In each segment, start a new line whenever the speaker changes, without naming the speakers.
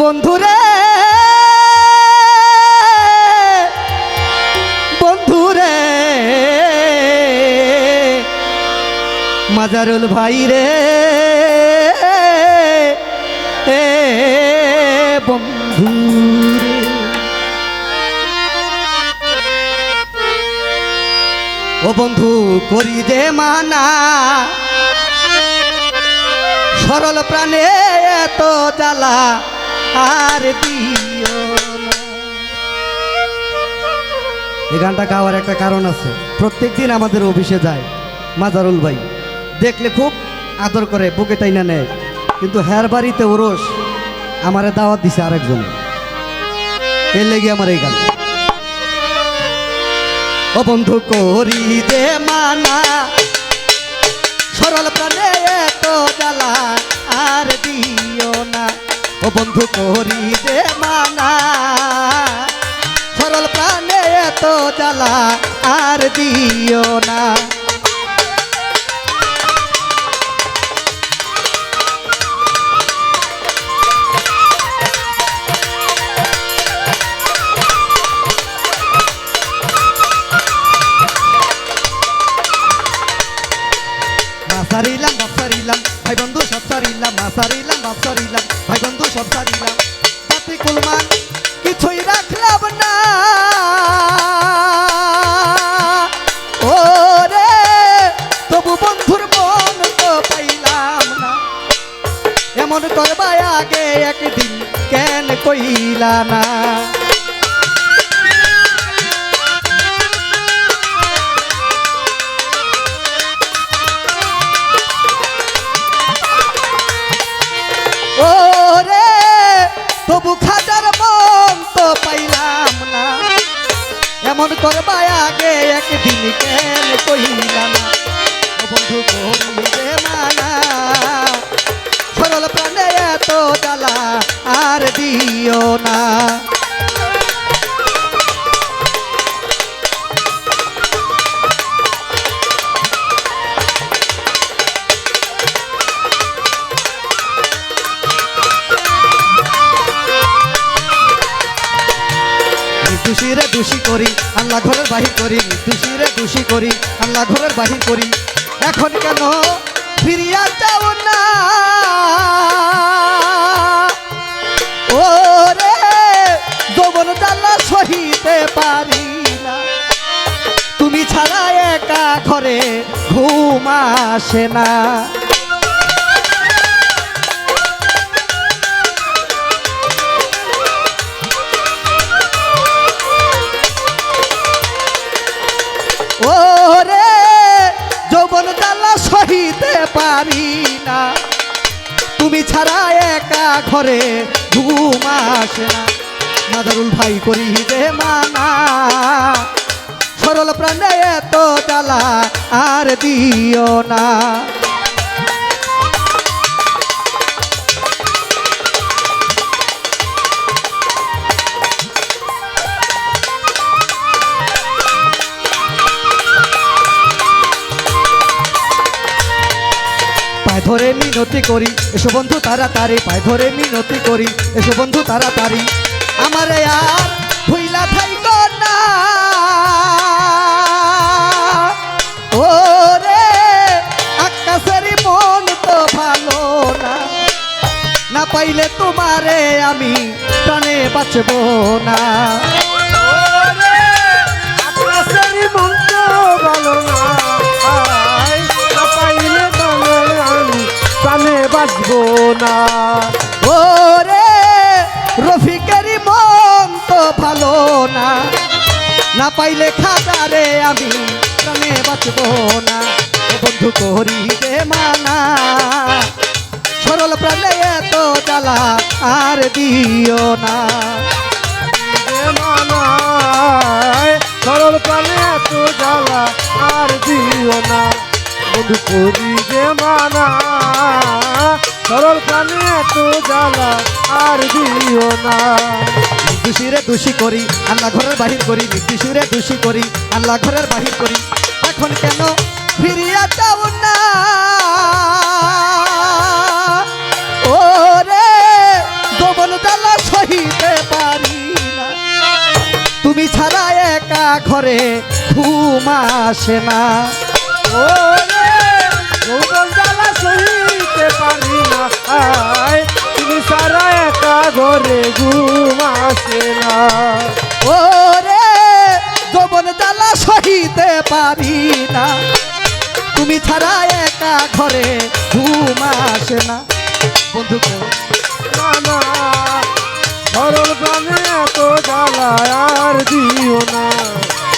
বন্ধুরে বন্ধুরে, মাজারুল ভাই রে, এ বন্ধুরে ও বন্ধু, করি দে মানা, সরল প্রাণে এত জ্বালা আর। এই গানটা গাওয়ার একটা কারণ আছে। প্রত্যেক দিন আমাদের অফিসে যায় মাজারুল ভাই। দেখলে খুব আদর করে, বুকে টাইনা নেয়। কিন্তু হ্যার বাড়িতে ওরস আমারে দাওয়াত দিছে আরেকজন। এর লেগে আমার এই গান। ও বন্ধু, করি যে মানা, সরল প্রাণে এত জ্বালা। ও বন্ধু করি যে মানা। সরল প্রাণে এত জ্বালা আর দিও না। মাসারিলাম বাপসারিলাম ভাই বন্ধু, সব সারিলাম সারিলাম মাসারিলাম বাপসারিলাম ভাই বন্ধু, সব সারিলাম। না। ও রে তবু বন্ধুর মন তো পাইলাম না। এমন একদিন, কেন কইলা না? এমন করবাই আগে একদিন কেন কইলাম না? বন্ধু করিবে মানা? সরল প্রাণে এত জ্বালা দোষী করি, আল্লাহ ঘরের বাহির করি দোষীরে দোষী করি, আল্লাহ ঘরের বাহির করি। এখন কেন ফিরিয়া যাও না? ও রে যৌবন জ্বালা সহিতে পারি না। তুমি ছাড়া একা ঘরে ঘুম আসে না। ও রে যৌবন জ্বালা সহিতে পারি না। তুমি ছাড়া একা ঘরে ঘুম আসে না। মাদারুল ভাই করি দে মানা, সরল প্রাণে এত জ্বালা আর দিও না। ধরে মিনতি করি। এসো বন্ধু, তাড়াতাড়ি পায়ে ধরে মিনতি করি। এসো বন্ধু, তাড়াতাড়ি। আমারে আর ভুইলা থাইক না। আকাশের ভালো না। না পাইলে তোমারে আমি প্রাণে বাঁচব না।
আকাশের ভালো না। বাঁচবো না।
ও রে রফিকের মন তো ভালো না। না পাইলে খাতারে আমি প্রাণে বাঁচব না। বন্ধু করি যে মানা। সরল প্রাণে এত জ্বালা আর দিও না।
সরল প্রাণে এত জ্বালা আর দিও না। করি মানা কানে আর না।
করি, আল্লাহ ঘরের বাহির করি দুষিরে দুষি করি, আল্লাহ ঘরের বাহির করি। এখন কেন ফিরিয়া যাও না? না। তুমি ছাড়া একা ঘরে ঘুম আসে না।
যৌবন জ্বালা সহিতে পারি না আয় তুমি সারা একা ঘরে ঘুম আসে না।
ওরে যৌবন জ্বালা সহিতে পারি না। তুমি ছাড়া একা ঘরে ঘুম আসে না। বন্ধু
না সরল প্রাণে এত জ্বালা আর দিও না।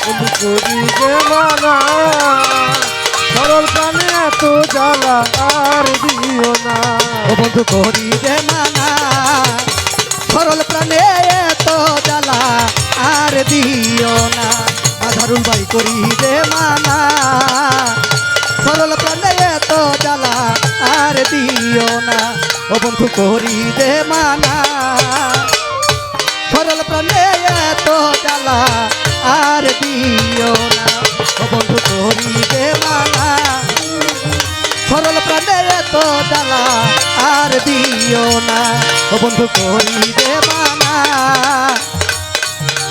বন্ধু করি যে মানা সরল প্রাণে এত জ্বালা আর দিও না।
ও বন্ধু, করি যে মানা। সরল প্রাণে এত জ্বালা আর দিও না। আধারুল বাই করি যে মানা। সরল প্রাণে এত জ্বালা আর দিও না। ও বন্ধু, করি যে মানা। সরল প্রাণে এত জ্বালা বন্ধু করি দে মানা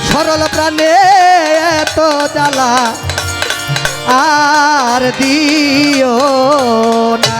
সরল প্রাণে এত জ্বালা আর দিও না।